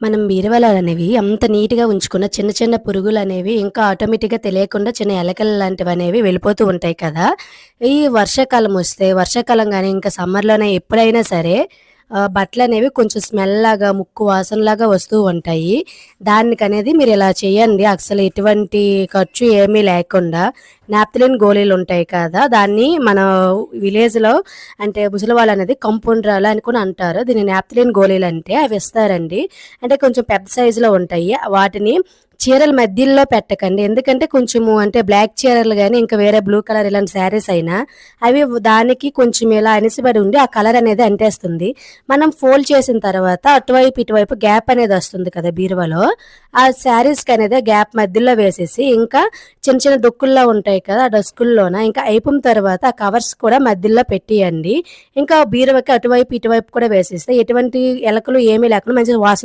మనం బీరువాలు అనేవి అంత నీట్‌గా ఉంచుకున్న చిన్న చిన్న పురుగులు అనేవి ఇంకా ఆటోమేటిక్‌గా తెలియకుండా చిన్న ఎలకలు లాంటివి అనేవి వెళ్ళిపోతూ ఉంటాయి కదా! ఈ వర్షాకాలం వస్తే వర్షాకాలం కానీ ఇంకా సమ్మర్‌లోనే ఎప్పుడైనా సరే బట్టలు అనేవి కొంచెం స్మెల్ లాగా ముక్కు వాసనలాగా వస్తూ ఉంటాయి. దానికనేది మీరు ఇలా చేయండి. అసలు ఎటువంటి ఖర్చు ఏమీ లేకుండా నాప్తిలిన్ గోళీలు ఉంటాయి కదా! దాన్ని మన విలేజ్‌లో అంటే ముసలివాళ్ళు అనేది అని కూడా అంటారు. దీన్ని నాప్తిలియన్ గోళీలు అంటే అవి ఇస్తారండి. అంటే కొంచెం పెద్ద సైజులో ఉంటాయి. వాటిని చీరల మధ్యలో పెట్టకండి. ఎందుకంటే కొంచెము అంటే బ్లాక్ చీరలు కానీ ఇంకా వేరే బ్లూ కలర్ ఇలాంటి శారీస్ అయినా అవి దానికి కొంచెం ఇలా అనిసిబడి ఉండి ఆ కలర్ అనేది అంటేస్తుంది. మనం ఫోల్డ్ చేసిన తర్వాత అటువైపు, ఇటువైపు గ్యాప్ అనేది వస్తుంది కదా బీరువాలో. ఆ శారీస్‌కి అనేది గ్యాప్ మధ్యలో వేసేసి ఇంకా చిన్న చిన్న దుక్కుల్లో ఉంటాయి కదా! ఆ డస్కుల్లోన ఇంకా అయిపోయిన తర్వాత ఆ కవర్స్ కూడా మధ్యలో పెట్టియండి. ఇంకా బీరువకి అటువైపు, ఇటువైపు కూడా వేసేస్తే ఎటువంటి ఎలకలు ఏమీ లేకుండా మంచిగా వాసన